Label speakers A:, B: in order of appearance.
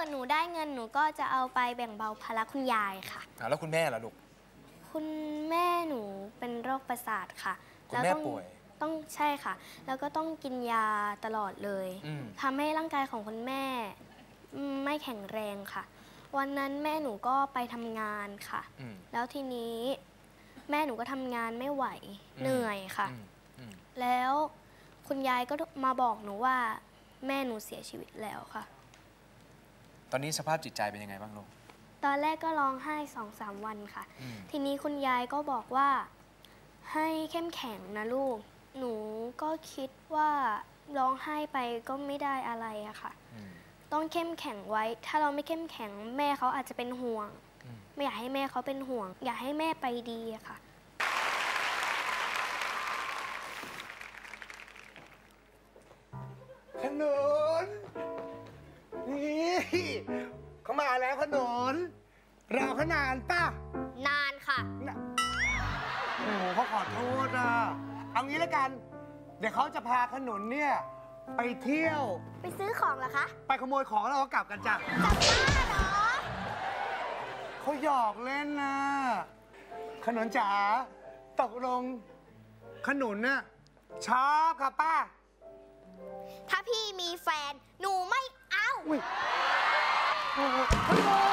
A: กิดหนูได้เงินหนูก็จะเอาไปแบ่งเบาภาระคุณยายค่ะ
B: อะแล้วคุณแม่ล่ะลูก
A: คุณแม่หนูเป็นโรคประสาทค่ะ
B: คุณ
A: แล้ว
B: แม่
A: ต้อง
B: ป่วย
A: ต้องใช่ค่ะ แล้วก็ต้องกินยาตลอดเลย
B: อืม
A: ทำให้ร่างกายของคุณแม่อืมไม่แข็งแรงค่ะ วันนั้นแม่หนูก็ไปทำงานค่ะ
B: อืม
A: แล้วทีนี้แม่หนูก็ทำงานไม่ไหว
B: อืม
A: เหนื่อยค่ะ
B: อืมอืม
A: แล้วคุณยายก็มาบอกหนูว่า แม่หนูเสียชีวิตแล้วค่ะ
B: ตอนนี้สภาพจิตใจเป็นยังไงบ้างลูก
A: ตอนแรกก็ร้องไห้สองสามวันค่ะ
B: อืม
A: ทีนี้คุณยายก็บอกว่าให้เข้มแข็งนะลูก หนูก็คิดว่าร้องไห้ไปก็ไม่ได้อะไรอะค่ะ
B: อืม
A: ต้องเข้มแข็งไว้ ถ้าเราไม่เข้มแข็งแม่เขาอาจจะเป็นห่วง
B: อืม
A: ไม่อยากให้แม่เขาเป็นห่วง อยากให้แม่ไปดีอะค่ะ
C: ขนุนนี่ เขามาแล้วขนุนรอเขานานป่ะ
A: นานค่ะ
C: น่ะโอ้โหเขาขอโทษอะเอางี้แล้วกัน เดี๋ยวเขาจะพาขนุนเนี่ยไปเที่ยว
A: ไปซื้อของเหรอคะ
C: ไปขโมยของแล้วเราก็กลับกันจ้ะ
A: จะบ้าเหรอ
C: เขาหยอกเล่นนะขนุนจ๋าตกลงขนุนน่ะชอบค่ะป้า
A: ถ้าพี่มีแฟนหนูไม่ เอา